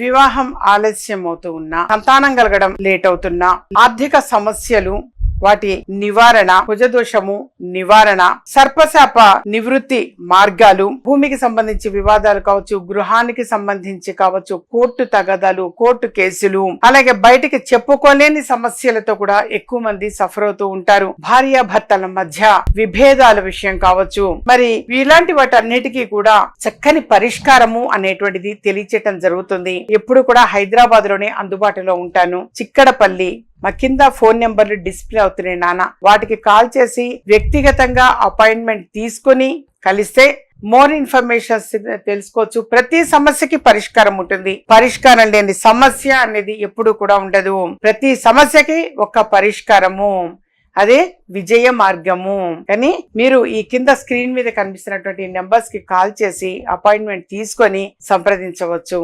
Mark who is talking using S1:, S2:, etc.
S1: వివాహం ఆలస్యం అవుతూ ఉన్నా సంతానం కలగడం లేట్ అవుతున్నా ఆర్థిక సమస్యలు వాటి నివారణ కుజదోషము నివారణ సర్పశాప నివృత్తి మార్గాలు భూమికి సంబంధించి వివాదాలు కావచ్చు గృహానికి సంబంధించి కావచ్చు కోర్టు తగదాలు కోర్టు కేసులు. అలాగే బయటికి చెప్పుకోలేని సమస్యలతో కూడా ఎక్కువ మంది సఫర్ అవుతూ ఉంటారు. భార్య భర్తల మధ్య విభేదాల విషయం కావచ్చు. మరి ఇలాంటి వాటన్నిటికీ కూడా చక్కని పరిష్కారము అనేటువంటిది తెలియచేయటం జరుగుతుంది. ఎప్పుడు కూడా హైదరాబాద్లోనే అందుబాటులో ఉంటాను. చిక్కడపల్లి మా కింద ఫోన్ నెంబర్లు డిస్ప్లే అవుతున్నాయి నాన్న. వాటికి కాల్ చేసి వ్యక్తిగతంగా అపాయింట్మెంట్ తీసుకొని కలిస్తే మోర్ ఇన్ఫర్మేషన్ తెలుసుకోవచ్చు. ప్రతి సమస్యకి పరిష్కారం ఉంటుంది. పరిష్కారం లేని సమస్య అనేది ఎప్పుడు కూడా ఉండదు. ప్రతి సమస్యకి ఒక పరిష్కారము. అదే విజయ మార్గము. కానీ మీరు ఈ కింద స్క్రీన్ మీద కనిపిస్తున్నటువంటి నెంబర్స్కి కాల్ చేసి అపాయింట్మెంట్ తీసుకొని సంప్రదించవచ్చు.